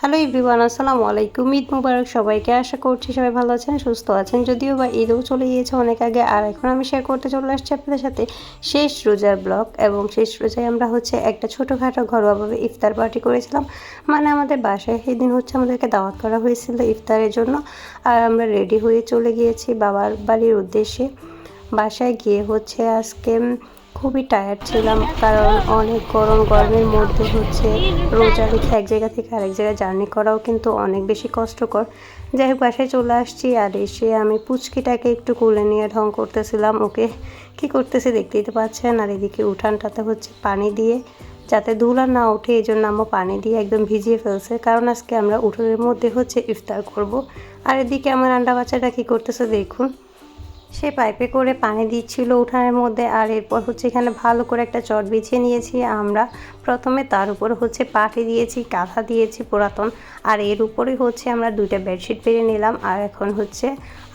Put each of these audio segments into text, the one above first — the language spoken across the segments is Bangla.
হ্যালো ইভরিওয়ান আসসালামু আলাইকুম। ঈদ মুবারক সবাইকে আশা করছি সবাই ভালো আছেন, সুস্থ আছেন। যদিও বা ঈদও চলে গিয়েছে অনেক আগে, আর এখন আমি শেয়ার করতে চলে আসছি আপনাদের সাথে শেষ রোজার ব্লগ এবং শেষ রোজায় আমরা হচ্ছে একটা ছোটোখাটো ঘরোয়াভাবে ইফতার পার্টি করেছিলাম। মানে আমাদের বাসায় সেদিন হচ্ছে আমাদেরকে দাওয়াত করা হয়েছিল ইফতারের জন্য। আর আমরা রেডি হয়ে চলে গিয়েছি বাবার বাড়ির উদ্দেশ্যে। বাসায় গিয়ে হচ্ছে আজকে খুবই টায়ার্ড ছিলাম, কারণ অনেক গরম, গরমের মধ্যে হচ্ছে রোজা রেখে এক জায়গা থেকে আরেক জায়গায় জার্নি করাও কিন্তু অনেক বেশি কষ্টকর। যাই হোক, বাসায় চলে আসছি আর এসে আমি পুচকিটাকে একটু কোলে নিয়ে ঢং করতেছিলাম, ওকে কি করতেছে দেখতেই তো পাচ্ছেন। আর এদিকে উঠানটাতে হচ্ছে পানি দিয়ে, যাতে ধুলা না ওঠে এই জন্য আমরা পানি দিয়ে একদম ভিজিয়ে ফেলছে। কারণ আজকে আমরা উঠোনের মধ্যে হচ্ছে ইফতার করব। আর এদিকে আমার আন্ডা বাচ্চাটা কী করতেছে দেখুন। সে পাইপে করে পানি দিচ্ছিল উঠানের মধ্যে আর এরপর হচ্ছে এখানে ভালো করে একটা চট বিছিয়ে নিয়েছি। আমরা প্রথমে তার উপর হচ্ছে পাটি দিয়েছি, কাঁথা দিয়েছি পুরাতন আর এর উপরে হচ্ছে আমরা দুইটা বেডশিট পেরে নিলাম আর এখন হচ্ছে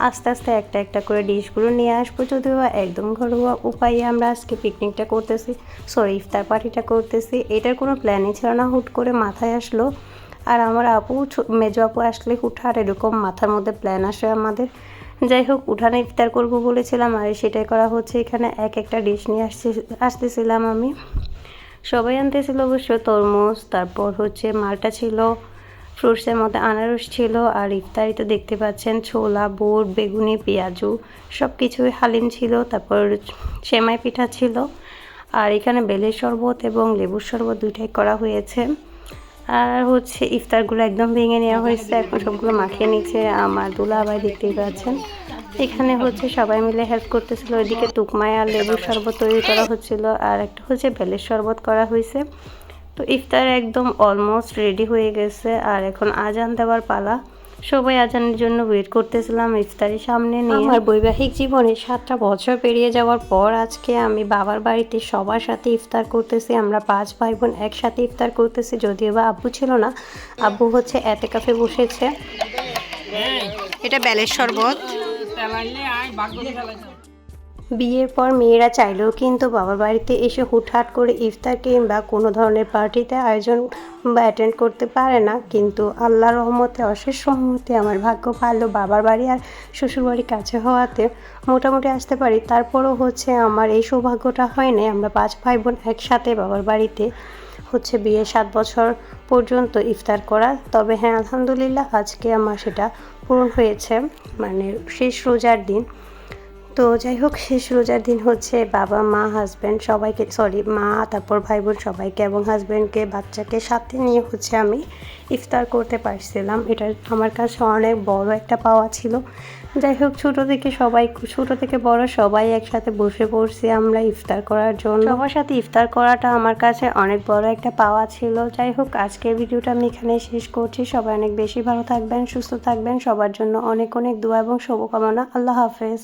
আস্তে আস্তে একটা একটা করে ডিশগুলো নিয়ে আসব যদিও একদম ঘরোয়া উপায়ে আমরা আজকে পিকনিকটা করতেছি, সরি, ইফতার পার্টিটা করতেছি। এটার কোনো প্ল্যানই ছিল না, হুট করে মাথায় আসলো আর আমার আপু মেজো আপু আসলে হুঠার এরকম মাথার মধ্যে প্ল্যান আসে আমাদের। যাই হোক উঠানে ইফতার করব বলেছিলাম আর সেটাই করা হচ্ছে। এখানে এক একটা ডিশ নিয়ে আসছে, আসতেছিলাম আমি। সবাই আনতেছিল অবশ্য তরমুজ, তারপর হচ্ছে মালটা ছিল ফ্রুটসের মধ্যে আনারস ছিল আর ইফতারি তো দেখতে পাচ্ছেন, ছোলা বুট বেগুনি, পেঁয়াজু সব কিছুই হালিম ছিল, তারপর সেমাই পিঠা ছিল। আর এখানে বেলের শরবত এবং লেবুর শরবত দুইটাই করা হয়েছে। আর হচ্ছে ইফতারগুলো একদম ভেঙে নেওয়া হয়েছে। এখন সবগুলো মাখিয়ে নিচ্ছে আমার দুলা আবার দেখতেই পাচ্ছেন। এখানে হচ্ছে সবাই মিলে হেল্প করতেছিল। ওইদিকে তুকমায় আর লেবুর শরবত তৈরি করা হচ্ছিল আর একটা হচ্ছে বেলের শরবত করা হয়েছে। তো ইফতার একদম অলমোস্ট রেডি হয়ে গেছে। আর এখন আজান দেওয়ার পালা। সবাই আজানের জন্য ওয়েট করতেছিলাম ইফতারের সামনে নিয়ে। আমার বৈবাহিক জীবনে সাতটা বছর পেরিয়ে যাওয়ার পর আজকে আমি বাবার বাড়িতে সবার সাথে ইফতার করতেছি আমরা পাঁচ ভাই বোন একসাথে ইফতার করতেছি যদিও বা আব্বু ছিল না। আব্বু হচ্ছে এতে কাফে বসেছে। এটা বেলের শরবত। বিয়ের পর মেয়েরা চাইলেও কিন্তু বাবার বাড়িতে এসে হুটহাট করে ইফতার কিংবা কোনো ধরনের পার্টিতে আয়োজন বা অ্যাটেন্ড করতে পারে না। কিন্তু আল্লাহর রহমতে, অশেষ রহমতে, আমার ভাগ্য ভালো, বাবার বাড়ি আর শ্বশুরবাড়ি কাছে হওয়াতে মোটামুটি আসতে পারি। তারপরও হচ্ছে আমার এই সৌভাগ্যটা হয় না আমরা পাঁচ ভাই বোন একসাথে বাবার বাড়িতে হচ্ছে বিয়ে সাত বছর পর্যন্ত ইফতার করা। তবে হ্যাঁ আলহামদুলিল্লাহ আজকে আমার সেটা পূরণ হয়েছে। মানে শেষ রোজার দিন। তো যাই হোক, শেষ রোজার দিন হচ্ছে বাবা, মা হাজব্যান্ড সবাইকে সরি মা, তারপর ভাই বোন সবাইকে এবং হাজব্যান্ডকে বাচ্চাকে সাথে নিয়ে হচ্ছে আমি ইফতার করতে পারছিলাম। এটা আমার কাছে অনেক বড় একটা পাওয়া ছিল। যাই হোক, ছোটো থেকে সবাই, ছোটো থেকে বড় সবাই একসাথে বসে পড়ছি আমরা ইফতার করার জন্য। সবার সাথে ইফতার করাটা আমার কাছে অনেক বড় একটা পাওয়া ছিল। যাই হোক, আজকের ভিডিওটা আমি এখানে শেষ করছি। সবাই অনেক বেশি ভালো থাকবেন, সুস্থ থাকবেন। সবার জন্য অনেক অনেক দোয়া এবং শুভকামনা। আল্লাহ হাফেজ।